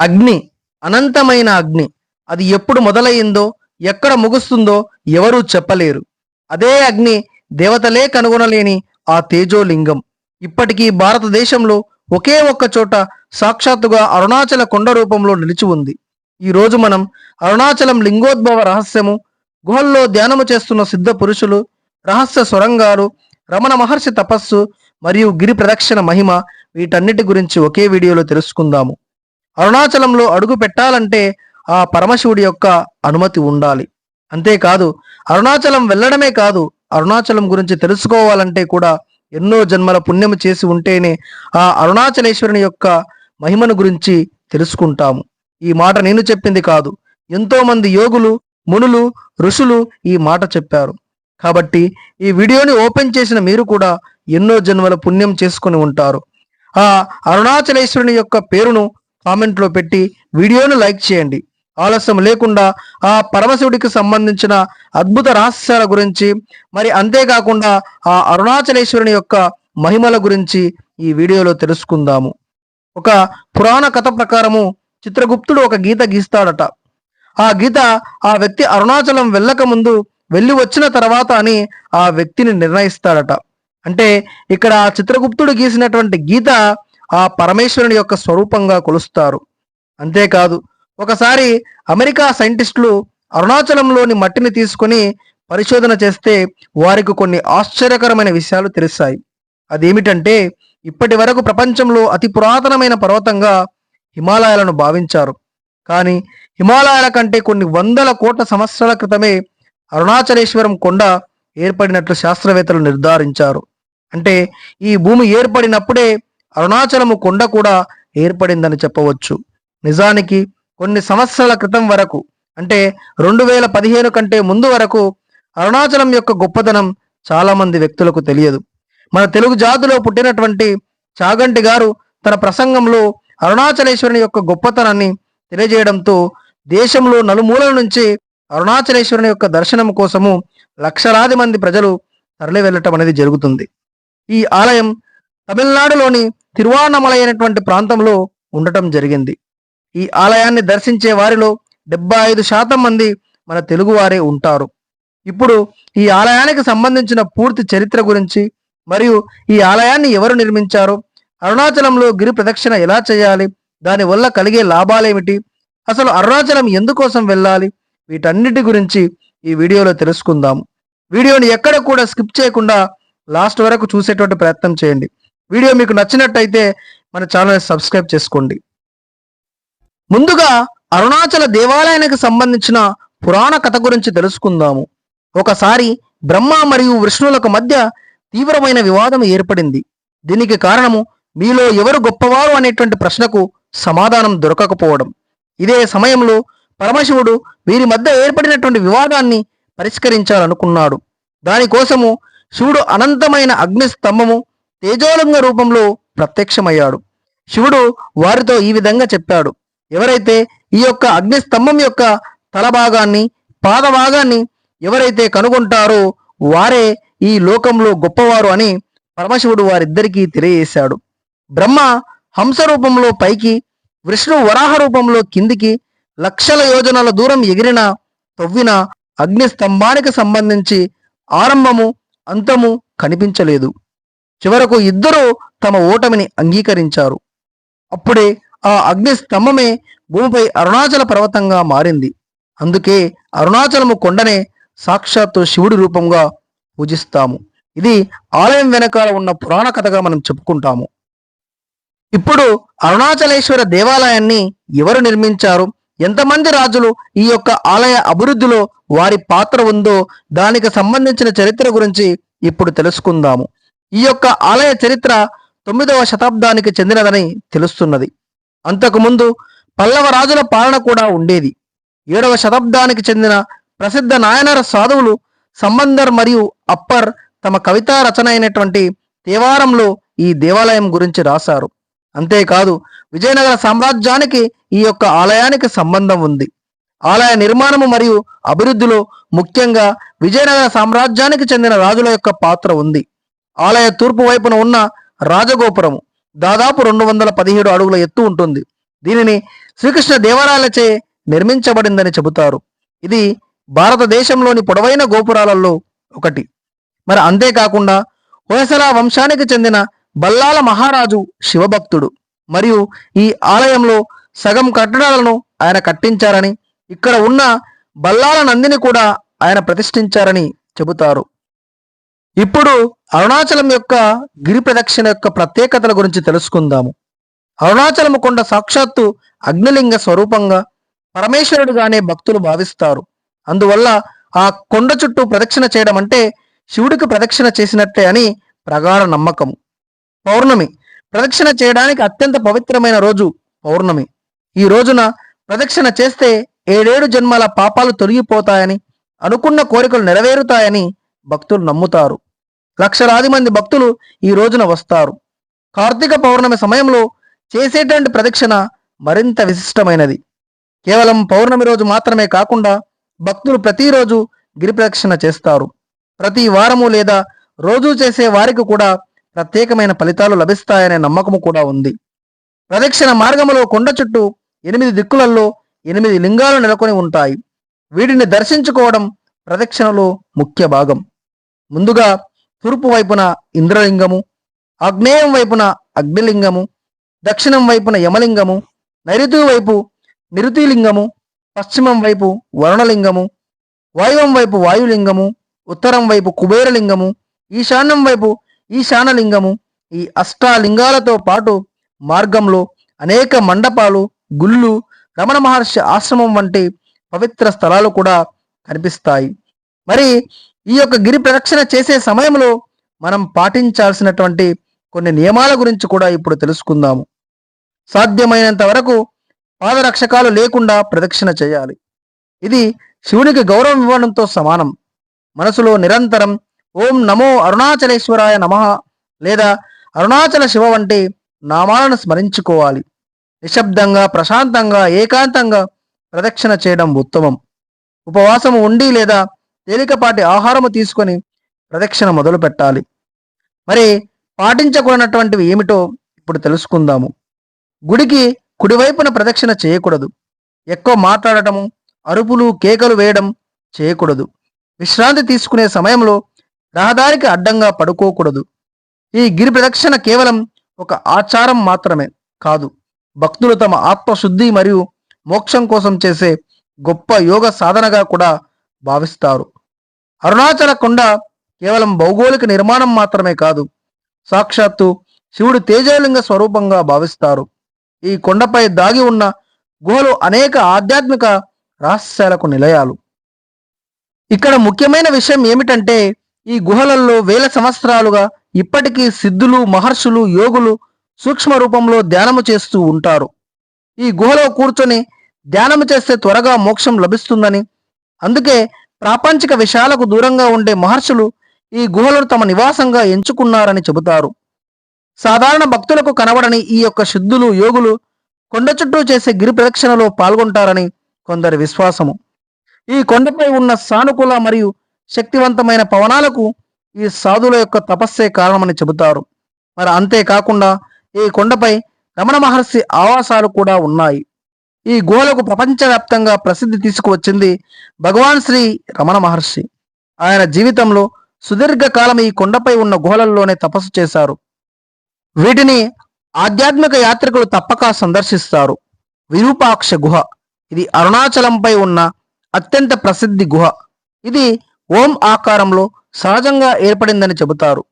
అగ్ని అనంతమైన అగ్ని. అది ఎప్పుడు మొదలయ్యిందో ఎక్కడ ముగుస్తుందో ఎవరూ చెప్పలేరు. అదే అగ్ని దేవతలే కనుగొనలేని ఆ తేజోలింగం. ఇప్పటికీ భారతదేశంలో ఒకే ఒక్క చోట సాక్షాత్తుగా అరుణాచల కొండ రూపంలో నిలిచి ఉంది. ఈ రోజు మనం అరుణాచలం లింగోద్భవ రహస్యము గుహల్లో ధ్యానము చేస్తున్న సిద్ధ పురుషులు రహస్య సొరంగాలు రమణ మహర్షి తపస్సు మరియు గిరి ప్రదక్షిణ మహిమ వీటన్నిటి గురించి ఒకే వీడియోలో తెలుసుకుందాము. అరుణాచలంలో అడుగు పెట్టాలంటే ఆ పరమశివుడి యొక్క అనుమతి ఉండాలి. అంతేకాదు అరుణాచలం వెళ్ళడమే కాదు అరుణాచలం గురించి తెలుసుకోవాలంటే కూడా ఎన్నో జన్మల పుణ్యం చేసి ఉంటేనే ఆ అరుణాచలేశ్వరుని యొక్క మహిమను గురించి తెలుసుకుంటాము. ఈ మాట నేను చెప్పింది కాదు. ఎంతో మంది యోగులు మునులు ఋషులు ఈ మాట చెప్పారు. కాబట్టి ఈ వీడియోని ఓపెన్ చేసిన మీరు కూడా ఎన్నో జన్మల పుణ్యం చేసుకుని ఉంటారు. ఆ అరుణాచలేశ్వరుని యొక్క పేరును కామెంట్లో పెట్టి వీడియోను లైక్ చేయండి. ఆలస్యం లేకుండా ఆ పరమశివుడికి సంబంధించిన అద్భుత రహస్యాల గురించి మరి అంతేకాకుండా ఆ అరుణాచలేశ్వరుని యొక్క మహిమల గురించి ఈ వీడియోలో తెలుసుకుందాము. ఒక పురాణ కథ ప్రకారము చిత్రగుప్తుడు ఒక గీత గీస్తాడట. ఆ గీత ఆ వ్యక్తి అరుణాచలం వెళ్ళక ముందు వెళ్ళి వచ్చిన తర్వాత అని ఆ వ్యక్తిని నిర్ణయిస్తాడట. అంటే ఇక్కడ చిత్రగుప్తుడు గీసినటువంటి గీత ఆ పరమేశ్వరుని యొక్క స్వరూపంగా కొలుస్తారు. అంతేకాదు ఒకసారి అమెరికా సైంటిస్టులు అరుణాచలంలోని మట్టిని తీసుకొని పరిశోధన చేస్తే వారికి కొన్ని ఆశ్చర్యకరమైన విషయాలు తెలుస్తాయి. అదేమిటంటే ఇప్పటి వరకు ప్రపంచంలో అతి పురాతనమైన పర్వతంగా హిమాలయాలను భావించారు. కానీ హిమాలయాల కంటే కొన్ని వందల కోట్ల సంవత్సరాల క్రితమే అరుణాచలేశ్వరం కొండ ఏర్పడినట్లు శాస్త్రవేత్తలు నిర్ధారించారు. అంటే ఈ భూమి ఏర్పడినప్పుడే అరుణాచలము కొండ కూడా ఏర్పడిందని చెప్పవచ్చు. నిజానికి కొన్ని సంవత్సరాల క్రితం వరకు అంటే రెండు వేల పదిహేను కంటే ముందు వరకు అరుణాచలం యొక్క గొప్పతనం చాలా మంది వ్యక్తులకు తెలియదు. మన తెలుగు జాతిలో పుట్టినటువంటి చాగంటి గారు తన ప్రసంగంలో అరుణాచలేశ్వరుని యొక్క గొప్పతనాన్ని తెలియజేయడంతో దేశంలో నలుమూలల నుంచి అరుణాచలేశ్వరుని యొక్క దర్శనం కోసము లక్షలాది మంది ప్రజలు తరలి వెళ్ళటం అనేది జరుగుతుంది. ఈ ఆలయం తమిళనాడులోని తిరువాణమలై అయినటువంటి ప్రాంతంలో ఉండటం జరిగింది. ఈ ఆలయాన్ని దర్శించే వారిలో డెబ్బై ఐదు శాతం మంది మన తెలుగువారే ఉంటారు. ఇప్పుడు ఈ ఆలయానికి సంబంధించిన పూర్తి చరిత్ర గురించి మరియు ఈ ఆలయాన్ని ఎవరు నిర్మించారు అరుణాచలంలో గిరి ప్రదక్షిణ ఎలా చేయాలి దాని వల్ల కలిగే లాభాలేమిటి అసలు అరుణాచలం ఎందుకోసం వెళ్ళాలి వీటన్నిటి గురించి ఈ వీడియోలో తెలుసుకుందాం. వీడియోని ఎక్కడ కూడా స్కిప్ చేయకుండా లాస్ట్ వరకు చూసేటువంటి ప్రయత్నం చేయండి. వీడియో మీకు నచ్చినట్టయితే మన ఛానల్ సబ్స్క్రైబ్ చేసుకోండి. ముందుగా అరుణాచల దేవాలయానికి సంబంధించిన పురాణ కథ గురించి తెలుసుకుందాము. ఒకసారి బ్రహ్మ మరియు విష్ణువులకు మధ్య తీవ్రమైన వివాదం ఏర్పడింది. దీనికి కారణము మీలో ఎవరు గొప్పవారు అనేటువంటి ప్రశ్నకు సమాధానం దొరకకపోవడం. ఇదే సమయంలో పరమశివుడు వీరి మధ్య ఏర్పడినటువంటి వివాదాన్ని పరిష్కరించాలనుకున్నాడు. దానికోసము శివుడు అనంతమైన అగ్నిస్తంభము తేజోలింగ రూపంలో ప్రత్యక్షమయ్యాడు. శివుడు వారితో ఈ విధంగా చెప్పాడు. ఎవరైతే ఈ యొక్క అగ్నిస్తంభం యొక్క తల భాగాన్ని పాద భాగాన్ని ఎవరైతే కనుగొంటారో వారే ఈ లోకంలో గొప్పవారు అని పరమశివుడు వారిద్దరికీ తెలియజేశాడు. బ్రహ్మ హంస రూపంలో పైకి విష్ణు వరాహ రూపంలో కిందికి లక్షల యోజనాల దూరం ఎగిరిన తవ్విన అగ్ని స్తంభానికి సంబంధించి ఆరంభము అంతము కనిపించలేదు. చివరకు ఇద్దరూ తమ ఓటమిని అంగీకరించారు. అప్పుడే ఆ అగ్ని స్తంభమే భూమిపై అరుణాచల పర్వతంగా మారింది. అందుకే అరుణాచలము కొండనే సాక్షాత్తు శివుడి రూపంగా పూజిస్తాము. ఇది ఆలయం వెనకాల ఉన్న పురాణ కథగా మనం చెప్పుకుంటాము. ఇప్పుడు అరుణాచలేశ్వర దేవాలయాన్ని ఎవరు నిర్మించారు? ఎంతమంది రాజులు ఈ యొక్క ఆలయ అభివృద్ధిలో వారి పాత్ర ఉందో దానికి సంబంధించిన చరిత్ర గురించి ఇప్పుడు తెలుసుకుందాము. ఈ యొక్క ఆలయ చరిత్ర తొమ్మిదవ శతాబ్దానికి చెందినదని తెలుస్తున్నది. అంతకుముందు పల్లవ రాజుల పాలన కూడా ఉండేది. ఏడవ శతాబ్దానికి చెందిన ప్రసిద్ధ నాయనర సాధువులు సంబందర్ మరియు అప్పర్ తమ కవితా రచన అయినటువంటి దేవారంలో ఈ దేవాలయం గురించి రాశారు. అంతేకాదు విజయనగర సామ్రాజ్యానికి ఈ యొక్క ఆలయానికి సంబంధం ఉంది. ఆలయ నిర్మాణము మరియు అభివృద్ధిలో ముఖ్యంగా విజయనగర సామ్రాజ్యానికి చెందిన రాజుల యొక్క పాత్ర ఉంది. ఆలయ తూర్పు వైపున ఉన్న రాజగోపురము దాదాపు రెండు వందల పదిహేడు అడుగుల ఎత్తు ఉంటుంది. దీనిని శ్రీకృష్ణ దేవాలయాలచే నిర్మించబడిందని చెబుతారు. ఇది భారతదేశంలోని పొడవైన గోపురాలలో ఒకటి. మరి అంతేకాకుండా హొయసల వంశానికి చెందిన బల్లాల మహారాజు శివభక్తుడు. మరియు ఈ ఆలయంలో సగం కట్టడాలను ఆయన కట్టించారని ఇక్కడ ఉన్న బల్లాల నందిని కూడా ఆయన ప్రతిష్ఠించారని చెబుతారు. ఇప్పుడు అరుణాచలం యొక్క గిరి ప్రదక్షిణ యొక్క ప్రత్యేకతల గురించి తెలుసుకుందాము. అరుణాచలము కొండ సాక్షాత్తు అగ్నిలింగ స్వరూపంగా పరమేశ్వరుడుగానే భక్తులు భావిస్తారు. అందువల్ల ఆ కొండ చుట్టూ ప్రదక్షిణ చేయడం అంటే శివుడికి ప్రదక్షిణ చేసినట్టే అని ప్రగాఢ నమ్మకం పౌర్ణమి. ప్రదక్షిణ చేయడానికి అత్యంత పవిత్రమైన రోజు పౌర్ణమి. ఈ రోజున ప్రదక్షిణ చేస్తే ఏడేడు జన్మల పాపాలు తొలగిపోతాయని అనుకున్న కోరికలు నెరవేరుతాయని భక్తులు నమ్ముతారు. లక్షలాది మంది భక్తులు ఈ రోజున వస్తారు. కార్తీక పౌర్ణమి సమయంలో చేసేటువంటి ప్రదక్షిణ మరింత విశిష్టమైనది. కేవలం పౌర్ణమి రోజు మాత్రమే కాకుండా భక్తులు ప్రతిరోజు గిరి ప్రదక్షిణ చేస్తారు. ప్రతి వారము లేదా రోజు చేసే వారికి కూడా ప్రత్యేకమైన ఫలితాలు లభిస్తాయనే నమ్మకము కూడా ఉంది. ప్రదక్షిణ మార్గములో కొండ చుట్టూ ఎనిమిది దిక్కులలో ఎనిమిది లింగాలు నెలకొని ఉంటాయి. వీటిని దర్శించుకోవడం ప్రదక్షిణలో ముఖ్య భాగం. ముందుగా తూర్పు వైపున ఇంద్రలింగము ఆగ్నేయం వైపున అగ్నిలింగము దక్షిణం వైపున యమలింగము నైరుతి వైపు నిరుతిలింగము పశ్చిమం వైపు వరుణలింగము వాయువం వైపు వాయులింగము ఉత్తరం వైపు కుబేరలింగము ఈశాన్యం వైపు ఈశానలింగము. ఈ అష్టాలింగాలతో పాటు మార్గంలో అనేక మండపాలు గుళ్ళు రమణ మహర్షి ఆశ్రమం వంటి పవిత్ర స్థలాలు కూడా కనిపిస్తాయి. మరి ఈ యొక్క గిరి ప్రదక్షిణ చేసే సమయంలో మనం పాటించాల్సినటువంటి కొన్ని నియమాల గురించి కూడా ఇప్పుడు తెలుసుకుందాము. సాధ్యమైనంత వరకు పాదరక్షకాలు లేకుండా ప్రదక్షిణ చేయాలి. ఇది శివునికి గౌరవం ఇవ్వడంతో సమానం. మనసులో నిరంతరం ఓం నమో అరుణాచలేశ్వరాయ నమః లేదా అరుణాచల శివ వంటి నామాలను స్మరించుకోవాలి. నిశ్శబ్దంగా ప్రశాంతంగా ఏకాంతంగా ప్రదక్షిణ చేయడం ఉత్తమం. ఉపవాసము ఉండి లేదా తేలికపాటి ఆహారము తీసుకొని ప్రదక్షిణ మొదలు పెట్టాలి. మరి పాటించకూడనటువంటివి ఏమిటో ఇప్పుడు తెలుసుకుందాము. గుడికి కుడివైపున ప్రదక్షిణ చేయకూడదు. ఎక్కువ మాట్లాడటము అరుపులు కేకలు వేయడం చేయకూడదు. విశ్రాంతి తీసుకునే సమయంలో రహదారికి అడ్డంగా పడుకోకూడదు. ఈ గిరి ప్రదక్షిణ కేవలం ఒక ఆచారం మాత్రమే కాదు. భక్తులు తమ ఆత్మశుద్ధి మరియు మోక్షం కోసం చేసే గొప్ప యోగ సాధనగా కూడా భావిస్తారు. అరుణాచల కొండ కేవలం భౌగోళిక నిర్మాణం మాత్రమే కాదు సాక్షాత్తు శివుడు తేజలింగ స్వరూపంగా భావిస్తారు. ఈ కొండపై దాగి ఉన్న గుహలు అనేక ఆధ్యాత్మిక రహస్యాలకు నిలయాలు. ఇక్కడ ముఖ్యమైన విషయం ఏమిటంటే ఈ గుహలలో వేల సంవత్సరాలుగా ఇప్పటికీ సిద్ధులు మహర్షులు యోగులు సూక్ష్మ రూపంలో ధ్యానము చేస్తూ ఉంటారు. ఈ గుహలో కూర్చొని ధ్యానము చేస్తే త్వరగా మోక్షం లభిస్తుందని అందుకే ప్రాపంచిక విషయాలకు దూరంగా ఉండే మహర్షులు ఈ గుహలను తమ నివాసంగా ఎంచుకున్నారని చెబుతారు. సాధారణ భక్తులకు కనబడని ఈ యొక్క సిద్ధులు యోగులు కొండ చుట్టూ చేసే గిరి ప్రదక్షిణలో పాల్గొంటారని కొందరి విశ్వాసము. ఈ కొండపై ఉన్న సానుకూల మరియు శక్తివంతమైన పవనాలకు ఈ సాధుల యొక్క తపస్సే కారణమని చెబుతారు. మరి అంతేకాకుండా ఈ కొండపై రమణ మహర్షి ఆవాసాలు కూడా ఉన్నాయి. ఈ గోలకు ప్రపంచవ్యాప్తంగా ప్రసిద్ధి తీసుకువచ్చింది భగవాన్ శ్రీ రమణ మహర్షి. ఆయన జీవితంలో సుదీర్ఘకాలం ఈ కొండపై ఉన్న గుహలలోనే తపస్సు చేశారు. వీటిని ఆధ్యాత్మిక యాత్రికులు తప్పక సందర్శిస్తారు. విరూపాక్ష గుహ. ఇది అరుణాచలంపై ఉన్న అత్యంత ప్రసిద్ధి గుహ. ఇది ఓం ఆకారంలో సహజంగా ఏర్పడిందని చెబుతారు.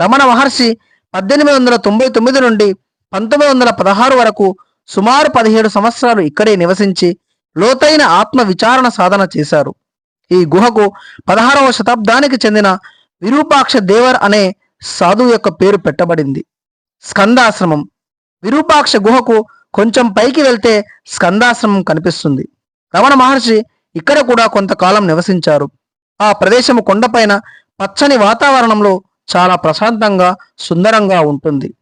రమణ మహర్షి పద్దెనిమిది వందల తొంభై తొమ్మిది నుండి పంతొమ్మిది వందల పదహారు వరకు సుమారు పదిహేడు సంవత్సరాలు ఇక్కడే నివసించి లోతైన ఆత్మ విచారణ సాధన చేశారు. ఈ గుహకు పదహారవ శతాబ్దానికి చెందిన విరూపాక్ష దేవర్ అనే సాధువు యొక్క పేరు పెట్టబడింది. స్కందాశ్రమం. విరూపాక్ష గుహకు కొంచెం పైకి వెళ్తే స్కందాశ్రమం కనిపిస్తుంది. రమణ మహర్షి ఇక్కడ కూడా కొంతకాలం నివసించారు. ఆ ప్రదేశము కొండపైన పచ్చని వాతావరణంలో చాలా ప్రశాంతంగా సుందరంగా ఉంటుంది.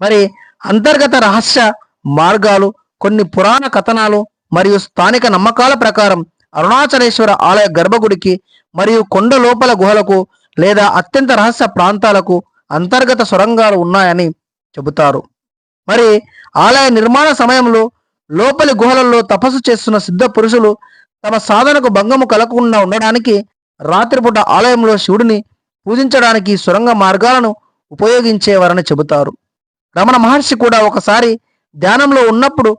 మరి అంతర్గత రహస్య మార్గాలు కొన్ని పురాణ కథనాలు మరియు స్థానిక నమ్మకాల ప్రకారం అరుణాచలేశ్వర ఆలయ గర్భగుడికి మరియు కొండ లోపల గుహలకు లేదా అత్యంత రహస్య ప్రాంతాలకు అంతర్గత సొరంగాలు ఉన్నాయని చెబుతారు. మరి ఆలయ నిర్మాణ సమయంలో లోపలి గుహలలో తపస్సు చేస్తున్న సిద్ధ పురుషులు తమ సాధనకు భంగము కలగకుండా ఉండడానికి రాత్రిపూట ఆలయంలో శివుడిని పూజించడానికి సొరంగ మార్గాలను ఉపయోగించేవారని చెబుతారు. రమణ మహర్షి కూడా ఒకసారి ధ్యానంలో ఉన్నప్పుడు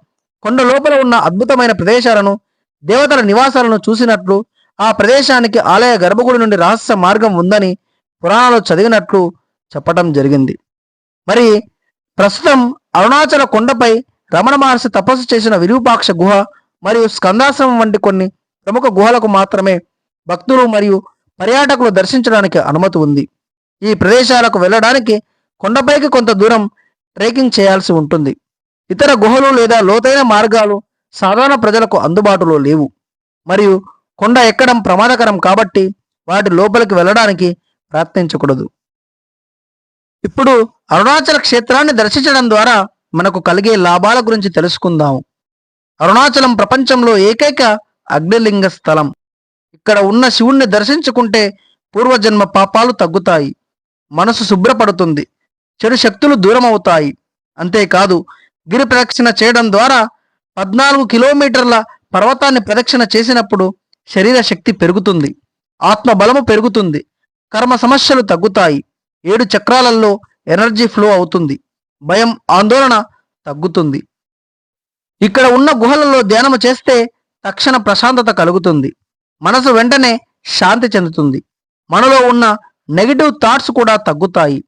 కొండ లోపల ఉన్న అద్భుతమైన ప్రదేశాలను దేవతల నివాసాలను చూసినట్లు ఆ ప్రదేశానికి ఆలయ గర్భగుడి నుండి రహస్య మార్గం ఉందని పురాణాలు చదివినట్లు చెప్పటం జరిగింది. మరి ప్రస్తుతం అరుణాచల కొండపై రమణ మహర్షి తపస్సు చేసిన విరూపాక్ష గుహ మరియు స్కందాశ్రమం వంటి కొన్ని ప్రముఖ గుహలకు మాత్రమే భక్తులు మరియు పర్యాటకులు దర్శించడానికి అనుమతి ఉంది. ఈ ప్రదేశాలకు వెళ్ళడానికి కొండపైకి కొంత దూరం ట్రెక్కింగ్ చేయాల్సి ఉంటుంది. ఇతర గుహలు లేదా లోతైన మార్గాలు సాధారణ ప్రజలకు అందుబాటులో లేవు. మరియు కొండ ఎక్కడం ప్రమాదకరం కాబట్టి వాటి లోపలికి వెళ్ళడానికి ప్రయత్నించకూడదు. ఇప్పుడు అరుణాచల క్షేత్రాన్ని దర్శించడం ద్వారా మనకు కలిగే లాభాల గురించి తెలుసుకుందాము అరుణాచలం ప్రపంచంలో ఏకైక అగ్నిలింగ స్థలం. ఇక్కడ ఉన్న శివుణ్ణి దర్శించుకుంటే పూర్వజన్మ పాపాలు తగ్గుతాయి. మనసు శుభ్రపడుతుంది. చెడు శక్తులు దూరం అవుతాయి అంతేకాదు గిరి ప్రదక్షిణ చేయడం ద్వారా పద్నాలుగు కిలోమీటర్ల పర్వతాన్ని ప్రదక్షిణ చేసినప్పుడు శరీర శక్తి పెరుగుతుంది ఆత్మ బలము పెరుగుతుంది కర్మ సమస్యలు తగ్గుతాయి ఏడు చక్రాలలో ఎనర్జీ ఫ్లో అవుతుంది భయం ఆందోళన తగ్గుతుంది. ఇక్కడ ఉన్న గుహలలో ధ్యానము చేస్తే తక్షణ ప్రశాంతత కలుగుతుంది మనసు వెంటనే శాంతి చెందుతుంది మనలో ఉన్న నెగిటివ్ థాట్స్ కూడా తగ్గుతాయి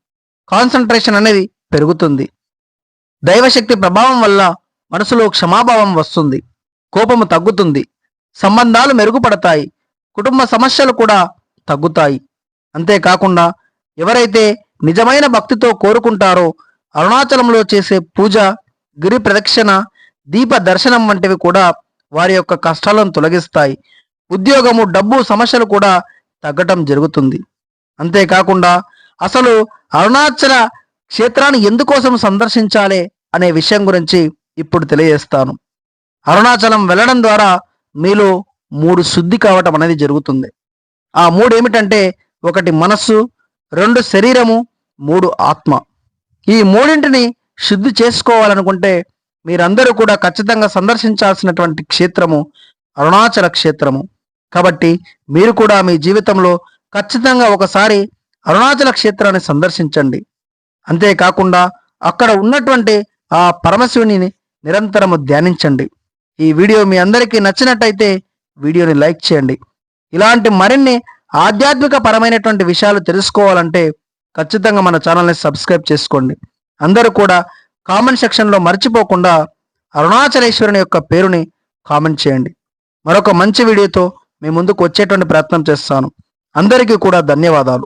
కాన్సన్ట్రేషన్ అనేది పెరుగుతుంది. దైవశక్తి ప్రభావం వల్ల మనసులో క్షమాభావం వస్తుంది కోపము తగ్గుతుంది సంబంధాలు మెరుగుపడతాయి కుటుంబ సమస్యలు కూడా తగ్గుతాయి. అంతేకాకుండా ఎవరైతే నిజమైన భక్తితో కోరుకుంటారో అరుణాచలంలో చేసే పూజ గిరి ప్రదక్షిణ దీప దర్శనం వంటివి కూడా వారి యొక్క కష్టాలను తొలగిస్తాయి. ఉద్యోగము డబ్బు సమస్యలు కూడా తగ్గటం జరుగుతుంది. అంతేకాకుండా అసలు అరుణాచల క్షేత్రాన్ని ఎందుకోసం సందర్శించాలి అనే విషయం గురించి ఇప్పుడు తెలియజేస్తాను. అరుణాచలం వెళ్ళడం ద్వారా మీలో మూడు శుద్ధి కావటం అనేది జరుగుతుంది. ఆ మూడు ఏమిటంటే ఒకటి మనస్సు రెండు శరీరము మూడు ఆత్మ. ఈ మూడింటిని శుద్ధి చేసుకోవాలనుకుంటే మీరందరూ కూడా ఖచ్చితంగా సందర్శించాల్సినటువంటి క్షేత్రము అరుణాచల క్షేత్రము. కాబట్టి మీరు కూడా మీ జీవితంలో ఖచ్చితంగా ఒకసారి అరుణాచల క్షేత్రాన్ని సందర్శించండి. అంతేకాకుండా అక్కడ ఉన్నటువంటి ఆ పరమశివుని నిరంతరము ధ్యానించండి. ఈ వీడియో మీ అందరికీ నచ్చినట్టయితే వీడియోని లైక్ చేయండి. ఇలాంటి మరిన్ని ఆధ్యాత్మిక పరమైనటువంటి విషయాలు తెలుసుకోవాలంటే ఖచ్చితంగా మన ఛానల్ని సబ్స్క్రైబ్ చేసుకోండి. అందరూ కూడా కామెంట్ సెక్షన్లో మర్చిపోకుండా అరుణాచలేశ్వరుని యొక్క పేరుని కామెంట్ చేయండి. మరొక మంచి వీడియోతో మీ ముందుకు వచ్చేటువంటి ప్రయత్నం చేస్తాను. అందరికీ కూడా ధన్యవాదాలు.